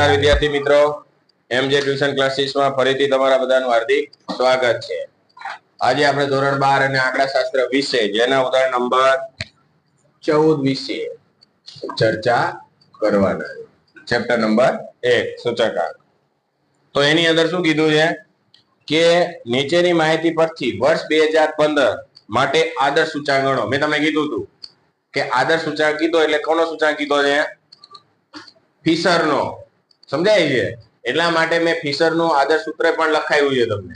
નમસ્કાર વિદ્યાર્થી મિત્રો. એમજે ટ્યુશન ક્લાસીસમાં ફરીથી તમારા બધાનું હાર્દિક સ્વાગત છે. આજે આપણે ધોરણ બાર અને આંકડાશાસ્ત્ર વિશે, જેના ઉદાહરણ નંબર ચૌદ વિશે ચર્ચા કરવાના ચેપ્ટર નંબર એક, સૂચકાંક. તો એની અંદર શું કીધું છે? કે નીચેની માહિતી પરથી વર્ષ બે હજાર પંદર માટે આદર્શ સૂચાંક ગણો. મેં તમને કીધું હતું કે આદર્શ સૂચાંક કીધો એટલે કોનો સૂચાંક કીધો છે? ફિશરનો. સમજાય છે? એટલા માટે મેં ફિશરનું આદર્શ સૂત્ર પણ લખાયું છે તમને.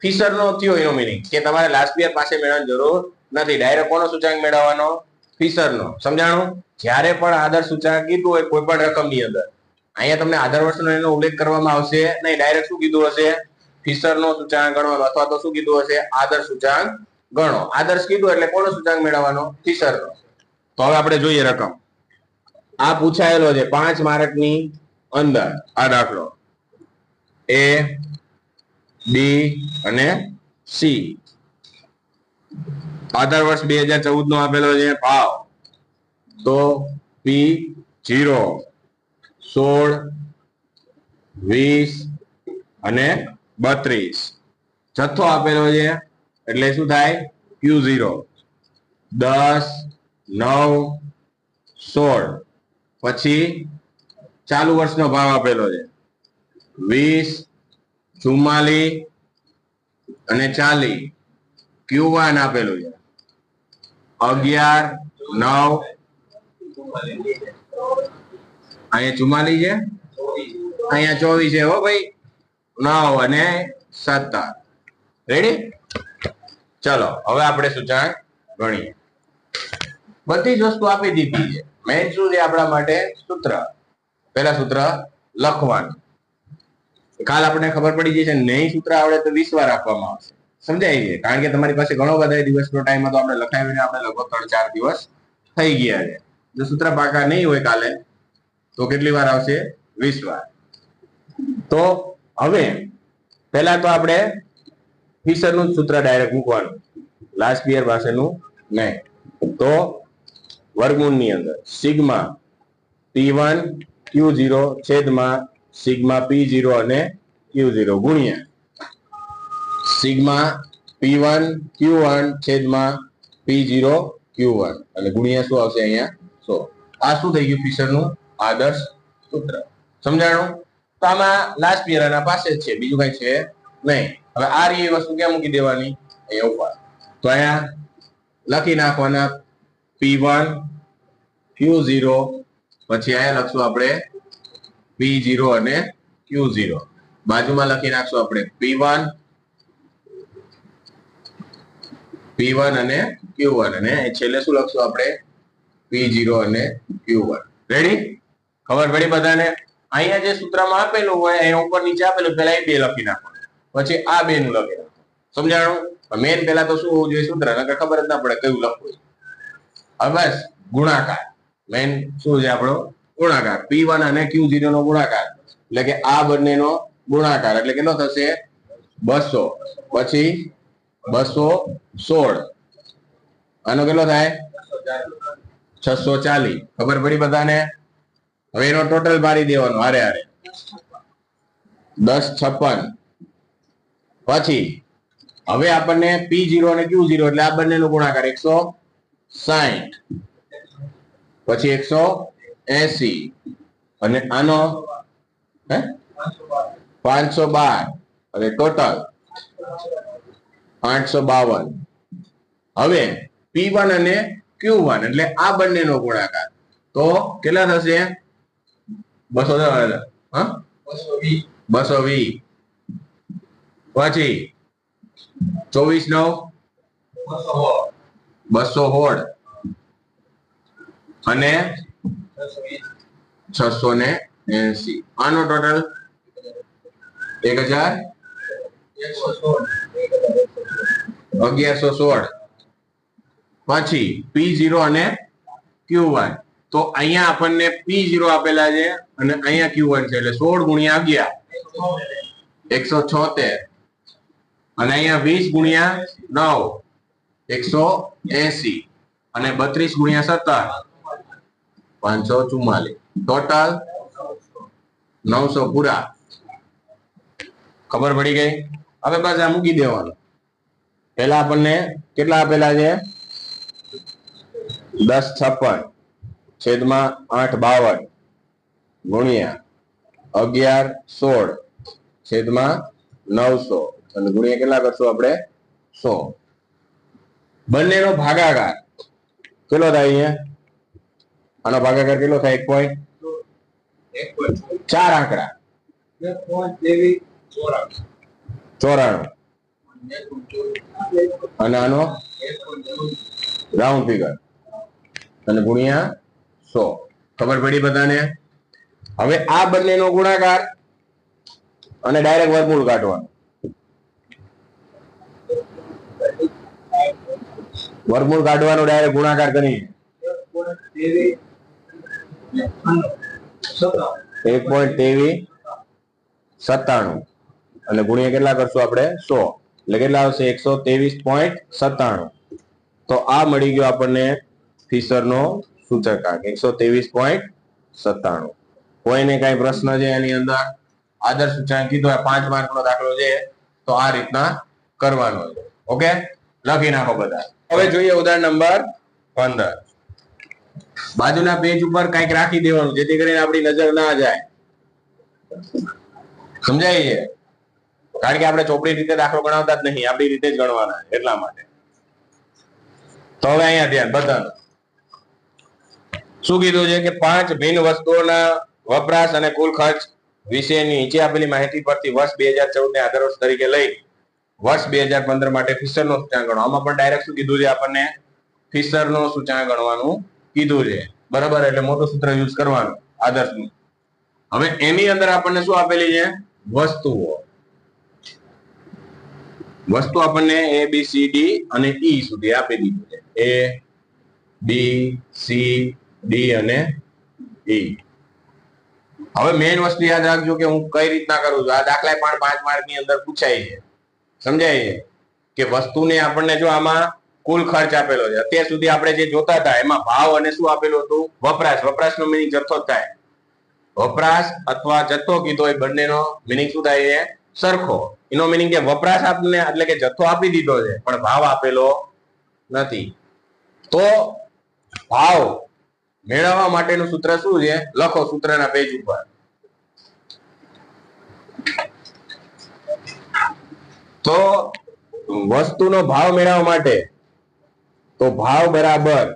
ફિશરનો થયો એનો મિનિંગ કે તમારે લાસ્ટ યર પાસે મેળવવાની જરૂર નથી. ડાયરેક્ટ કોનો સૂચાંક મેળવવાનો? ફિશરનો. સમજાણું? જ્યારે પણ આદર્શ સૂચાંક કીધું હોય કોઈ પણ રકમની અંદર. અહીંયા તમને આધાર વર્ષનો એનો ઉલ્લેખ કરવામાં આવશે. નહીં ડાયરેક્ટ શું કીધું હશે? ફિશરનો સૂચાંક ગણવાનો. અથવા તો શું કીધું હશે? આદર્શ સૂચાંક ગણો. આદર્શ કીધું એટલે કોનો સૂચાંક મેળવવાનો? ફિશરનો. તો હવે આપણે જોઈએ રકમ. આ પૂછાયેલો છે પાંચ માર્કની અંદર, આ દાખલો. એ બી અને સી આધાર વર્ષ બે હજાર ચૌદ નો આપેલો છે ભાવ તો પી જીરો, સોળ, વીસ અને બત્રીસ. જથ્થો આપેલો છે, એટલે શું થાય? ક્યુ ઝીરો દસ, નવ, સોળ. પછી ચાલુ વર્ષનો ભાવ આપેલો છે. વીસ ચુમ્માલી અને ચાલી ક્યુ વાન આપેલું છે. અગિયાર, નવ, અહીંયા ચુમ્માલી છે? અહીંયા ચોવીસ છે હો ભાઈ. નવ અને સત્તર. રેડી ચલો, હવે આપણે સૂચક ગણીએ. બધી જ વસ્તુ આપી દીધી છે. મેઇન શું છે આપણા માટે? સૂત્ર. પહેલા સૂત્ર લખવાનું. કાલ આપણને ખબર પડી જશે નહીં સૂત્ર આવડે તો વીસ વાર આપવામાં આવશે. સમજાય છે? કારણ કે તમારી પાસે ઘણો બધા દિવસનો ટાઈમ હતો, આપણે લખાવીને આપણે લગભગ ત્રણ ચાર દિવસ થઈ ગયા છે. જો સૂત્ર પાકા નહીં હોય કાલે, તો કેટલી વાર આવશે? વીસ વાર. તો હવે, પહેલા તો આપણે ફિશરનું સૂત્ર ડાયરેક્ટ મૂકવાનું. લાસ્ટ યર પાસેનું નહીં. તો વર્ગમૂળની અંદર sigma P one Q zero છેદમાં સિગ્મા પી ઝીરો અને ક્યુ ઝીરો ગુણ્યા sigma P one Q one છેદમાં પી ઝીરો ક્યુ વન અને ગુણ્યા શું આવશે અહીંયા? સો. આ શું થઈ ગયું ફિશરનું આદર્શ સૂત્ર. સમજાણું? તો આમાં લાસ્ટ પિયરના પાસે જ છે. બીજું કઈ છે નહીં. હવે આ રી વસ્તુ ક્યાં મૂકી દેવાની? અહીંયા ઉપર. તો અહીંયા લખી નાખવાના પી વન ક્યુ ઝીરો પછી અહીંયા લખશું આપણે પી ઝીરો અને ક્યુ બાજુમાં લખી નાખશું આપણે પી વન પી વન અને ક્યુ વન અને છેલ્લે શું લખશું આપણે? પી અને ક્યુ રેડી ખબર પડી બધાને? અહીંયા જે સૂત્રમાં આપેલું હોય, અહીંયા ઉપર નીચે આપેલું, પેલા એ બે લખી નાખો પછી આ બે નું લખી નાખો સમજાણું? મેન પેલા તો શું હોવું જોઈએ સૂત્ર? ખબર જ ના પડે કયું લખવું હવે બસ, ગુણાકાર. મેન શું છે આપણો? ગુણાકાર. પી વન અને ક્યુ ઝીરો નો ગુણાકાર. એટલે કે આ બંનેનો ગુણાકાર. એટલે કેટલો થશે? બસો. પછી બસો સોળ. આનો કેટલો થાય? છસો ચાલીસ. ખબર પડી બધાને? હવે એનો ટોટલ મારી દેવાનો હારે હારે. દસ છપ્પન. પછી હવે આપણને પી જીરો અને ક્યુ જીરો એટલે આ બંનેનો ગુણાકાર એકસો સાહીઠ પછી એકસો એસી. અને આનો, હે? પાંચસો બાર. અને ટોટલ આઠસો બાવન. હવે પી વન અને ક્યુ વન, એટલે આ બંનેનો ગુણાકાર. તો કેટલા થશે? બસો બસો વીસ. પછી ચોવીસ નવ. બસો સોળ અને છસો ને એસી આનો ટોટલ એક હજાર? અગિયારસો સોળ. પછી પી ઝીરો અને ક્યુ વન તો અહીંયા આપણને પી ઝીરો આપેલા છે અને અહીંયા ક્યુ વન છે. એટલે સોળ ગુણ્યા અગિયાર. એકસો છોતેર. અને અહીંયા વીસ ગુણ્યા નવ. એકસો એસી અને બત્રીસ ગુણ્યા સત્તર. પાંચસો ચુમ્માલીસ. ટોટલ નવસો પૂરા. ખબર પડી ગઈ? હવે બસ મૂકી દેવાનું. પેલા આપણને કેટલા આપેલા છે? દસ, છપ્પન. છેદમાં આઠ, બાવન. ગુણ્યા અગિયાર, સોળ. છેદમાં નવસો. અને ગુણ્યા કેટલા કરશું આપણે? સો. બંનેનો ભાગાકાર. કેટલો થાય અહીંયા? આનો ભાગાકાર કેટલો થાય? એક પોઈન્ટ ચાર. આંકડા. ચોરાણું. અને આનો? રાઉન્ડ ફિગર અને ગુણ્યા સો. ખબર પડી બધાને? હવે આ બંનેનો ગુણાકાર અને ડાયરેક્ટ વર્ગમૂળ કાઢવાનું. વર્ગમૂળ કાઢવાનો ડાયરેક્ટ ગુણાકાર કરી એક પોઈન્ટ ત્રેવીસ, સત્તાણું. એટલે ગુણ્યા કેટલા કરશું આપણે? સો. એટલે કેટલા આવશે? એકસો ત્રેવીસ પોઈન્ટ સત્તાણું. તો આ મળી ગયો આપણને ફિશરનો સૂચકાંક. એકસો ત્રેવીસ પોઈન્ટ સત્તાણું. કોઈને કઈ પ્રશ્ન છે એની અંદર? આદર્શ સૂચકાંક કીધો પાંચ માર્ક નો દાખલો છે. તો આ રીતના કરવાનો છે. ઓકે? લખી નાખો બધા. હવે જોઈએ ઉદાહરણ નંબર પંદર. બાજુના પેજ ઉપર કંઈક રાખી દેવાનું, જેથી કરીને આપણી નજર ના જાય. સમજાય છે? કારણ કે આપણે ચોપડી રીતે દાખલો ગણાવતા જ નહીં, આપણી રીતે જ ગણવાના એટલા માટે. તો હવે અહીંયા ધ્યાન બધાનું શું કીધું છે કે પાંચ ભિન્ન વસ્તુઓના વપરાશ અને કુલ ખર્ચ વિશેની નીચે આપેલી માહિતી પરથી વર્ષ બે હજાર ચૌદ ને આધાર વર્ષ તરીકે લઈ વર્ષ બે હજાર પંદર માટે ફિશર નો સૂચકાંક ગણો. આમાં પણ ડાયરેક્ટ શું કીધું છે આપણને? ફિશર નો સૂચકાંક ગણવાનું કીધું છે. બરાબર, એટલે મોટું સૂત્ર યુઝ કરવાનું, આદર્શનું. હવે એની અંદર આપણને શું આપેલી છે? વસ્તુઓ. વસ્તુ આપણને એ બી સી ડી અને ઈ સુધી આપી દીધું છે. એ બી સી ડી અને ઈ હવે મેઇન વસ્તુ યાદ રાખજો કે હું કઈ રીતના કરું છું. આ દાખલા પણ પાંચ માર્કની અંદર પૂછાય છે. સમજાય છે? કે વસ્તુને આપણને જો આમાં કુલ ખર્ચ આપેલો છે. અત્યાર સુધી આપણે જે જોતા હતા, એમાં ભાવ અને શું આપેલું હતું? વપરાશ. વપરાશનો મિનિંગ જથ્થો થાય. વપરાશ અથવા જથ્થો કીધો એ બંનેનો મિનિંગ શું થાય છે? સરખો. એનો મિનિંગ કે વપરાશ આપને એટલે કે જથ્થો આપી દીધો છે, પણ ભાવ આપેલો નથી. તો ભાવ મેળવવા માટેનું સૂત્ર શું છે? લખો સૂત્રના પેજ ઉપર. તો વસ્તુનો ભાવ મેળવવા માટે તો ભાવ બરાબર.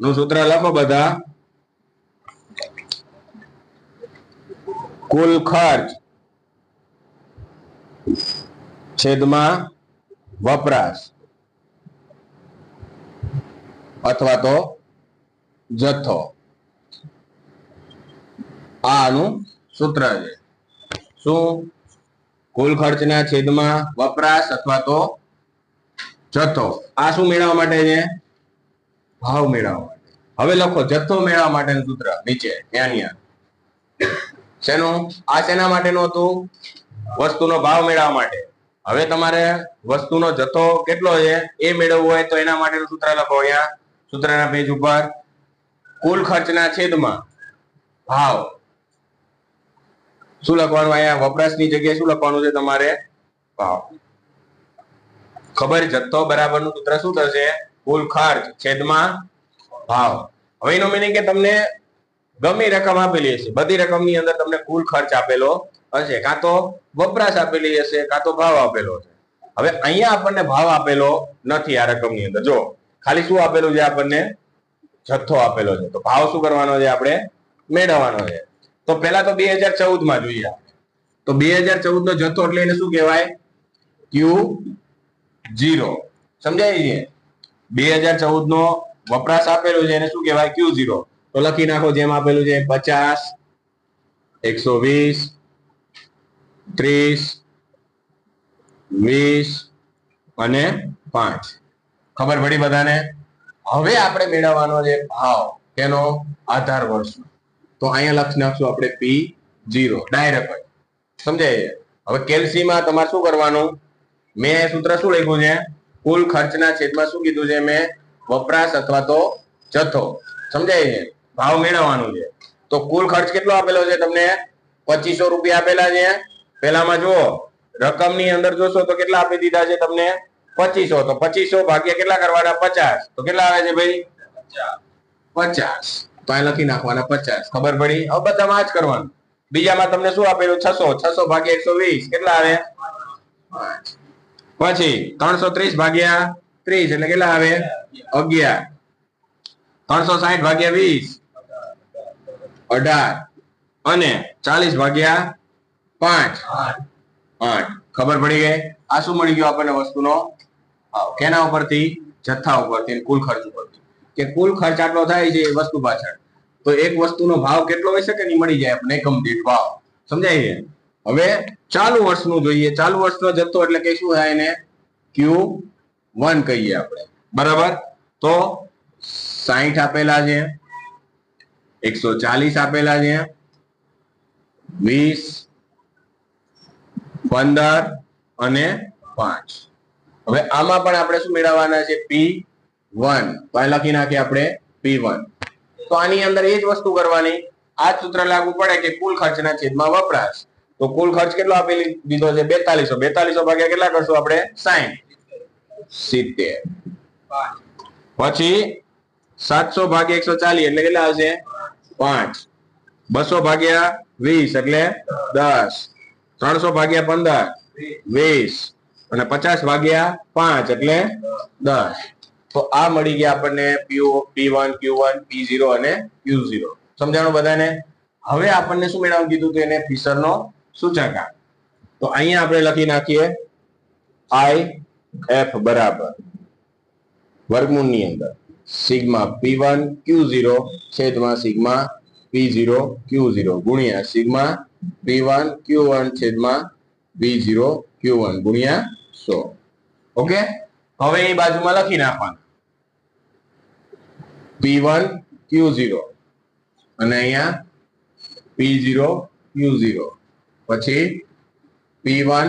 નું સૂત્ર લખો બધા. કુલ ખર્ચ છેદમાં વપરાશ અથવા તો જથ્થો. આનું સૂત્ર છે. શું? કુલ ખર્ચના છેદમાં વપરાશ અથવા તો જથ્થો. આ શું મેળવવા માટે છે? ભાવ મેળવવા માટે. હવે લખો, જથ્થો મેળવવા માટેનું સૂત્ર, નીચે, ત્યાં શેનું? આ શેના માટેનું હતું? વસ્તુનો ભાવ મેળવવા માટે. હવે તમારે વસ્તુનો જથ્થો કેટલો છે? એ મેળવવું હોય તો એના માટેનું સૂત્ર લખો અહીંયા. સૂત્રના પેજ ઉપર. કુલ ખર્ચના છેદમાં ભાવ. શું લખવાનું? અહીંયા વપરાશની જગ્યાએ શું લખવાનું છે તમારે? ભાવ. ખબર જથ્થો બરાબરનું સૂત્ર શું થશે? કુલ ખર્ચ છેદમાં ભાવ. હવે એનો મિનિંગ કે તમને ગમે રકમ આપેલી હશે. બધી રકમની અંદર તમને કુલ ખર્ચ આપેલો હશે. કાં તો વપરાશ આપેલી હશે, કાં તો ભાવ આપેલો છે હવે અહીંયા આપણને ભાવ આપેલો નથી આ રકમની અંદર. જો ખાલી શું આપેલું છે આપણને? જથ્થો આપેલો છે. તો ભાવ શું કરવાનો છે આપણે? મેળવવાનો છે. તો પહેલા તો બે હજાર ચૌદમાં જોઈએ તો બે હજાર ચૌદ નો જથ્થો એટલે એને શું કહેવાય? Q zero. સમજાય છે? બે હજાર ચૌદ નો વપરાશ આપેલો છે, એને શું કહેવાય? ક્યુ ઝીરો તો લખી નાખો જેમ આપેલું છે, પચાસ, એકસો વીસ, ત્રીસ, વીસ અને પાંચ. ખબર પડી બધાને? હવે આપણે મેળવવાનો છે ભાવ, તેનો આધાર વર્ષ તો અહીંયા લખી નાખશું આપણે પી જીરો, ડાયરેક્ટ. સમજાય હવે કેલ્સીમાં તમારે શું કરવાનું? મેં સૂત્ર શું લખ્યું છે? કુલ ખર્ચના છેદમાં શું કીધું છે? મેં વપરાશ અથવા તો જથ્થો. સમજાય છે? ભાવ મેળવવાનું છે. તો કુલ ખર્ચ કેટલો આપેલો છે તમને? પચીસો રૂપિયા આપેલા છે. પેલામાં જુઓ, રકમની અંદર જોશો તો કેટલા આપી દીધા છે તમને? પચીસો. તો પચીસો ભાગ્યા કેટલા કરવાના? પચાસ. તો કેટલા આવે છે ભાઈ? પચાસ. તો અહીં લખી નાખવાના પચાસ. ખબર પડી? હવે બધામાં જ કરવાનું. બીજામાં તમને શું આપેલું? છસો. છસો ભાગ્યા એકસો વીસ. કેટલા આવે? પાંચ. પછી ત્રણસો ત્રીસ ભાગ્યા ત્રીસ એટલે કેટલા આવે? અગિયાર. ત્રણસો સાહીઠ ભાગ્યા વીસ. અઢાર. અને ચાલીસ ભાગ્યા પાંચ. આઠ ખબર પડી ગઈ? આ શું મળી ગયું આપણને વસ્તુનો. કેના ઉપરથી? જથ્થા ઉપરથી કુલ ખર્ચ ઉપરથી. કે કુલ ખર્ચ આટલો થાય છે વસ્તુ પાછળ. તો એક વસ્તુનો ભાવ કેટલો હોય શકે ને ઈ મળી જાય આપણે એકમ દીઠ ભાવ. સમજાય છે? હવે ચાલુ વર્ષનું જોઈએ. ચાલુ વર્ષનો જથ્થો એટલે કે શું થાય એને? ક્યુ વન કહીએ આપણે. બરાબર? તો સાહીઠ આપેલા છે. એકસો ચાલીસ આપેલા છે. વીસ, પંદર અને પાંચ. હવે આમાં પણ આપણે શું મેળવવાના છે? પી વન તો લખી નાખીએ આપણે પી વન તો આની અંદર એ જ વસ્તુ કરવાની. આ સૂત્ર લાગુ પડે કે કુલ ખર્ચના છેદમાં વપરાશ. તો કુલ ખર્ચ કેટલો આપી દીધો છે? બેતાલીસો. બેતાલીસો ભાગ્યા કેટલા કરશું આપણે? સાઈઠ. સિત્તેર. પછી સાતસો ભાગ્યા એકસો ચાલીસ એટલે કેટલા આવશે? પાંચ. બસો ભાગ્યા વીસ એટલે દસ. ત્રણસો ભાગ્યા પંદર. વીસ. અને પચાસ ભાગ્યા પાંચ એટલે દસ. તો આ મળી ગયા આપણને પીઓ P one Q one P zero અને ક્યુ ઝીરો સમજાણું બધાને? હવે આપણને શું મેળવવાનું કીધું તો એને ફિશરનો સૂચકાંક તો અહીંયા આપણે લખી નાખીએ આઈ એફ બરાબર. વર્ગમૂળની અંદર. Sigma P one Q zero છેદમાં sigma P zero Q zero ગુણ્યા sigma P one Q one છેદમાં પી ઝીરો ક્યુ વન ગુણ્યા સો. ઓકે? હવે એ બાજુમાં લખી નાખવાનું. પી વન ક્યુ ઝીરો અને અહીંયા પી ઝીરો ક્યુ ઝીરો પછી પી વન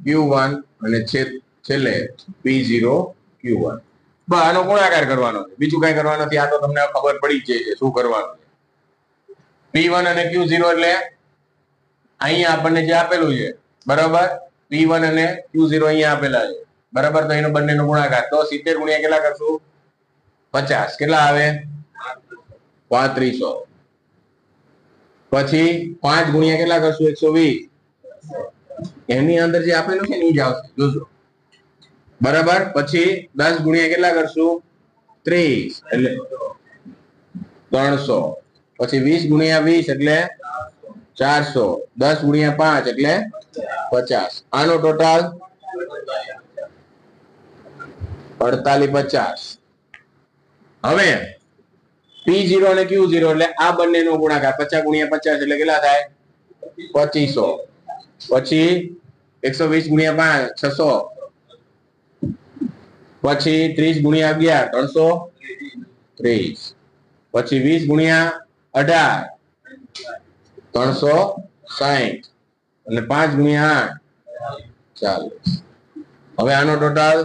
ક્યુ વન અને છેલ્લે પી ઝીરો ક્યુ વન આનો ગુણાકાર કરવાનો છે. બીજું કઈ કરવાનું નથી. આ તો તમને ખબર પડી જ છે શું કરવાનું છે. પી વન અને ક્યુ ઝીરો એટલે અહીંયા આપણને જે આપેલું છે, બરાબર? પી વન અને ક્યુ ઝીરો અહીંયા આપેલા છે. બરાબર? તો એનો બંનેનો ગુણાકાર. તો સિત્તેર ગુણ્યા કેટલા કરશું? પચાસ. કેટલા આવે? પાંત્રીસો. પછી પાંચ ગુણ્યા કેટલા કરશું? એકસો વીસ. એની અંદર જે આપેલું છે ને એ જ આવશે. જોજો. બરાબર? પછી દસ ગુણ્યા કેટલા કરશું? ત્રીસ. એટલે ત્રણસો. પછી વીસ ગુણ્યા વીસ એટલે ચારસો. દસ ગુણ્યા પાંચ એટલે પચાસ. આનો ટોટલ અડતાલીસ પચાસ. હવે પી ઝીરો અને ક્યુ ઝીરો એટલે આ બંનેનો ગુણાકાર પચાસ ગુણ્યા પચાસ એટલે કેટલા થાય? પચીસો. પછી એકસો વીસ ગુણ્યા પાંચ, છસો. પછી ત્રીસ ગુણ્યા અગિયાર, ત્રણસો ત્રીસ. પછી વીસ ગુણ્યા અઢાર, ત્રણસો સાહીઠ. અને પાંચ ગુણ્યા આઠ, ચાલીસ. હવે આનો ટોટલ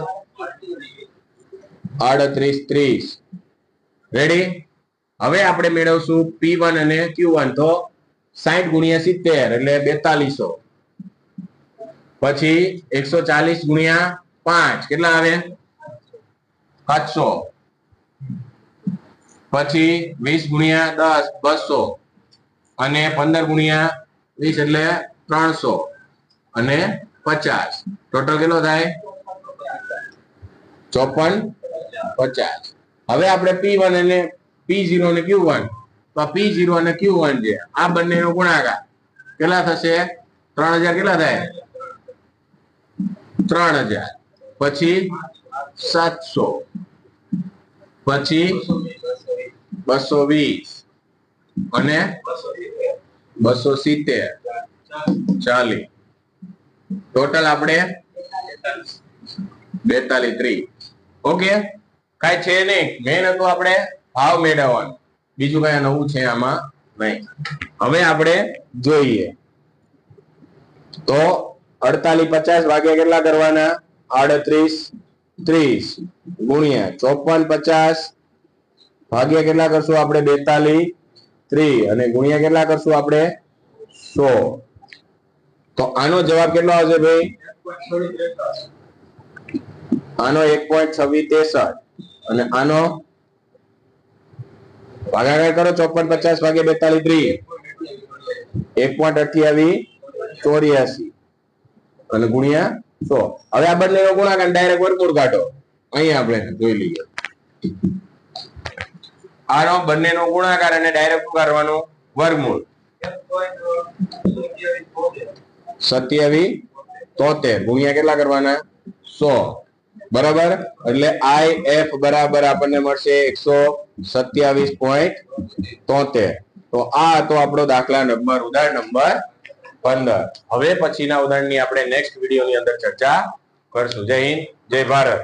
આડત્રીસ, ત્રીસ. રેડી હવે આપણે મેળવશું પી વન અને ક્યુ વન તો સાહીઠ ગુણ્યા સિત્તેર એટલે બેતાલીસો. પછી એકસો ચાલીસ ગુણ્યા પાંચ, કેટલા આવે? સાતસો. પછી વીસ ગુણ્યા દસ, બસો. અને પંદર ગુણ્યા વીસ એટલે ત્રણસો. અને પચાસ. ટોટલ કેટલો થાય? ચોપન પચાસ. હવે આપણે પી વન અને પી ઝીરો અને ક્યુ વન તો પી ઝીરો અને ક્યુ વન છે આ બંનેનો ગુણાકાર. કેટલા થશે? ત્રણ હજાર કેટલા થાય? ત્રણ હજાર. પછી સાતસો. પછી બસો વીસ. અને બસો સિત્તેર. ચાલીસ. ટોટલ આપણે બેતાલીસ ત્રીસ. ઓકે? કઈ છે નહીં. મેન હતું આપણે ભાવ મેળવવાનો. બીજું કઈ નવું છે આમાં નહીં. હવે આપણે જોઈએ. તો અડતાલીસ પચાસ વાગ્યા કેટલા કરવાના? આડત્રીસ, ત્રીસ. ગુણ્યા ચોપન પચાસ. ભાગ્યા કેટલા કરશું આપણે? બેતાલીસ, ત્રીસ. અને ગુણ્યા કેટલા કરશું આપણે? સો. તો આનો જવાબ કેટલો આવશે ભાઈ? આનો એક પોઈન્ટ છવ્વીસ તેસઠ. અને આનો ભાગાકાર કરો, ચોપન પચાસ ભાગે બેતાલીસ ત્રીસ. એક પોઈન્ટ અઠ્યાવીસ, ચોર્યાસી. અને ગુણ્યા સો. હવે આ બંનેનો ગુણાકાર ડાયરેક્ટ વર્ગમૂળ કાઢો. અહીંયા આપણે જોઈ લઈએ. આનો બંનેનો ગુણાકાર અને ડાયરેક્ટ કરવાનો વર્ગમૂળ. સત્યાવી તોતેર. ગુણ્યા કેટલા કરવાના? સો. બરાબર? એટલે આઈ એફ બરાબર આપણને મળશે એકસો સત્યાવીસ પોઈન્ટ તોતેર. તો આ હતો આપણો દાખલા નંબર, ઉદાહરણ નંબર પંદર. હવે પછીના ઉદાહરણની આપણે નેક્સ્ટ વિડીયોની અંદર ચર્ચા કરશું. જય હિન્દ, જય ભારત.